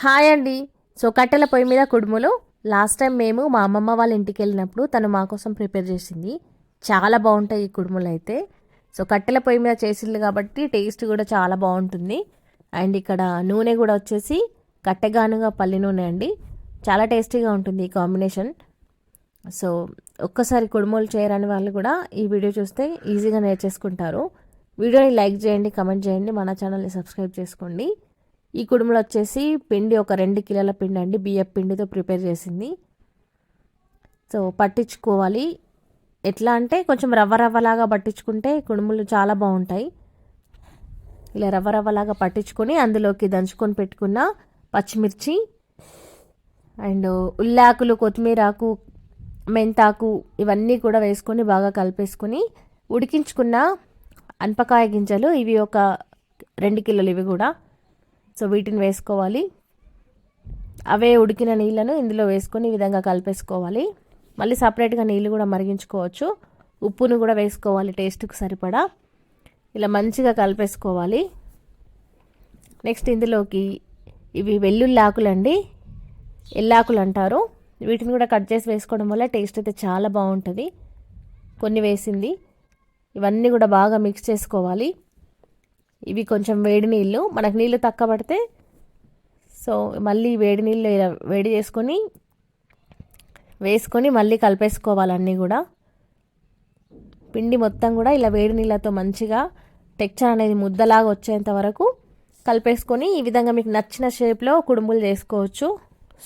Hi అండి. So కట్టెల పొయ్యి మీద కుడుములు. లాస్ట్ టైం మేము మా అమ్మమ్మ వాళ్ళ ఇంటికి వెళ్ళినప్పుడు తను మా కోసం ప్రిపేర్ చేసింది. చాలా బాగుంటాయి ఈ కుడుములు అయితే. సో కట్టెల పొయ్యి మీద చేసింది కాబట్టి టేస్ట్ కూడా చాలా బాగుంటుంది. అండ్ ఇక్కడ నూనె కూడా వచ్చేసి కట్టెగానుగా పల్లి నూనె అండి. చాలా టేస్టీగా ఉంటుంది ఈ కాంబినేషన్. సో ఒక్కసారి కుడుములు చేయరని వాళ్ళు కూడా ఈ వీడియో చూస్తే ఈజీగా నేర్చేసుకుంటారు. వీడియోని లైక్ చేయండి కమెంట్ చేయండి మన ఛానల్ని సబ్స్క్రైబ్ చేసుకోండి. ఈ కుడుములు వచ్చేసి పిండి ఒక రెండు కిలోల పిండి అండి బియ్యం పిండితో ప్రిపేర్ చేసింది. సో పట్టించుకోవాలి. ఎట్లా అంటే కొంచెం రవ్వ రవ్వలాగా పట్టించుకుంటే కుడుములు చాలా బాగుంటాయి. ఇలా రవ్వ రవ్వలాగా పట్టించుకొని అందులోకి దంచుకొని పెట్టుకున్న పచ్చిమిర్చి అండ్ ఉల్లాకులు కొత్తిమీరాకు మెంతాకు ఇవన్నీ కూడా వేసుకొని బాగా కలిపేసుకొని ఉడికించుకున్న అనపకాయ గింజలు ఇవి ఒక రెండు కిలోలు ఇవి కూడా సో వీటిని వేసుకోవాలి. అవే ఉడికిన నీళ్ళను ఇందులో వేసుకొని ఈ విధంగా కలిపేసుకోవాలి. మళ్ళీ సపరేట్గా నీళ్ళు కూడా మరిగించుకోవచ్చు. ఉప్పును కూడా వేసుకోవాలి టేస్ట్కి సరిపడా. ఇలా మంచిగా కలిపేసుకోవాలి. నెక్స్ట్ ఇందులోకి ఇవి వెల్లుల్లి ఆకులండి ఎల్లాకులు అంటారు. వీటిని కూడా కట్ చేసి వేసుకోవడం వల్ల టేస్ట్ అయితే చాలా బాగుంటుంది. కొన్ని వేసింది. ఇవన్నీ కూడా బాగా మిక్స్ చేసుకోవాలి. ఇవి కొంచెం వేడి నీళ్ళు. మనకు నీళ్ళు తక్కువ పడితే సో మళ్ళీ వేడి నీళ్ళు వేడి చేసుకొని వేసుకొని మళ్ళీ కలిపేసుకోవాలన్నీ కూడా. పిండి మొత్తం కూడా ఇలా వేడి నీళ్ళతో మంచిగా టెక్చర్ అనేది ముద్దలాగా వచ్చేంత వరకు కలిపేసుకొని ఈ విధంగా మీకు నచ్చిన షేప్లో కుడుములు చేసుకోవచ్చు.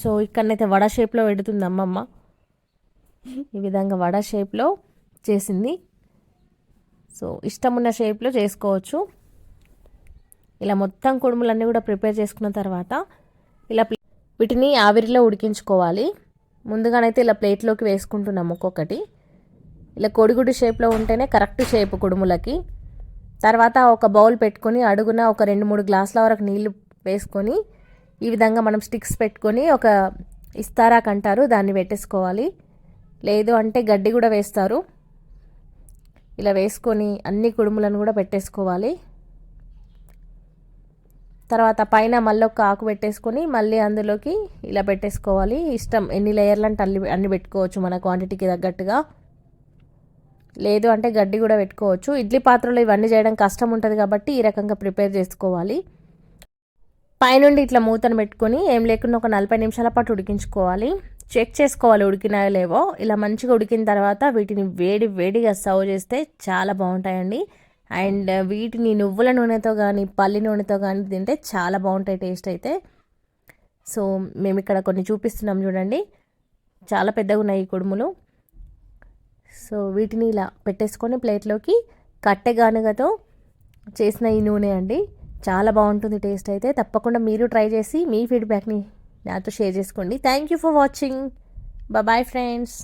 సో ఇక్కడనైతే వడ షేప్లో పెడుతుంది అమ్మమ్మ. ఈ విధంగా వడ షేప్లో చేసింది. సో ఇష్టం ఉన్న షేప్లో చేసుకోవచ్చు. ఇలా మొత్తం కుడుములన్నీ కూడా ప్రిపేర్ చేసుకున్న తర్వాత ఇలా వీటిని ఆవిరిలో ఉడికించుకోవాలి. ముందుగానైతే ఇలా ప్లేట్లోకి వేసుకుంటున్నాం ఒక్కొక్కటి. ఇలా కొడిగుడి షేప్లో ఉంటేనే కరెక్ట్ షేప్ కుడుములకి. తర్వాత ఒక బౌల్ పెట్టుకొని అడుగున ఒక రెండు మూడు గ్లాసుల వరకు నీళ్ళు వేసుకొని ఈ విధంగా మనం స్టిక్స్ పెట్టుకొని ఒక ఇస్తారా అంటారు దాన్ని పెట్టేసుకోవాలి. లేదు అంటే గడ్డి కూడా వేస్తారు. ఇలా వేసుకొని అన్ని కుడుములను కూడా పెట్టేసుకోవాలి. తర్వాత పైన మళ్ళీ ఒక ఆకు పెట్టేసుకొని మళ్ళీ అందులోకి ఇలా పెట్టేసుకోవాలి. ఇష్టం ఎన్ని లేయర్లు అంటే అన్ని అన్ని పెట్టుకోవచ్చు మన క్వాంటిటీకి తగ్గట్టుగా. లేదు అంటే గడ్డి కూడా పెట్టుకోవచ్చు. ఇడ్లీ పాత్రలో ఇవన్నీ చేయడం కష్టం ఉంటుంది కాబట్టి ఈ రకంగా ప్రిపేర్ చేసుకోవాలి. పైనుండి ఇట్లా మూతను పెట్టుకొని ఏం లేకుండా ఒక నలభై నిమిషాల పాటు ఉడికించుకోవాలి. చెక్ చేసుకోవాలి ఉడికినాయో లేవో. ఇలా మంచిగా ఉడికిన తర్వాత వీటిని వేడి వేడిగా సర్వ్ చేస్తే చాలా బాగుంటాయండి. అండ్ వీటిని నువ్వుల నూనెతో కానీ పల్లి నూనెతో కానీ తింటే చాలా బాగుంటాయి టేస్ట్ అయితే. సో మేము ఇక్కడ కొన్ని చూపిస్తున్నాం చూడండి. చాలా పెద్దగా ఉన్నాయి ఈ కుడుములు. సో వీటిని ఇలా పెట్టేసుకొని ప్లేట్లోకి కట్టెగానుగతో చేసిన ఈ నూనె అండి. చాలా బాగుంటుంది టేస్ట్ అయితే. తప్పకుండా మీరు ట్రై చేసి మీ ఫీడ్బ్యాక్ని నాతో షేర్ చేసుకోండి. Thank you for watching bye friends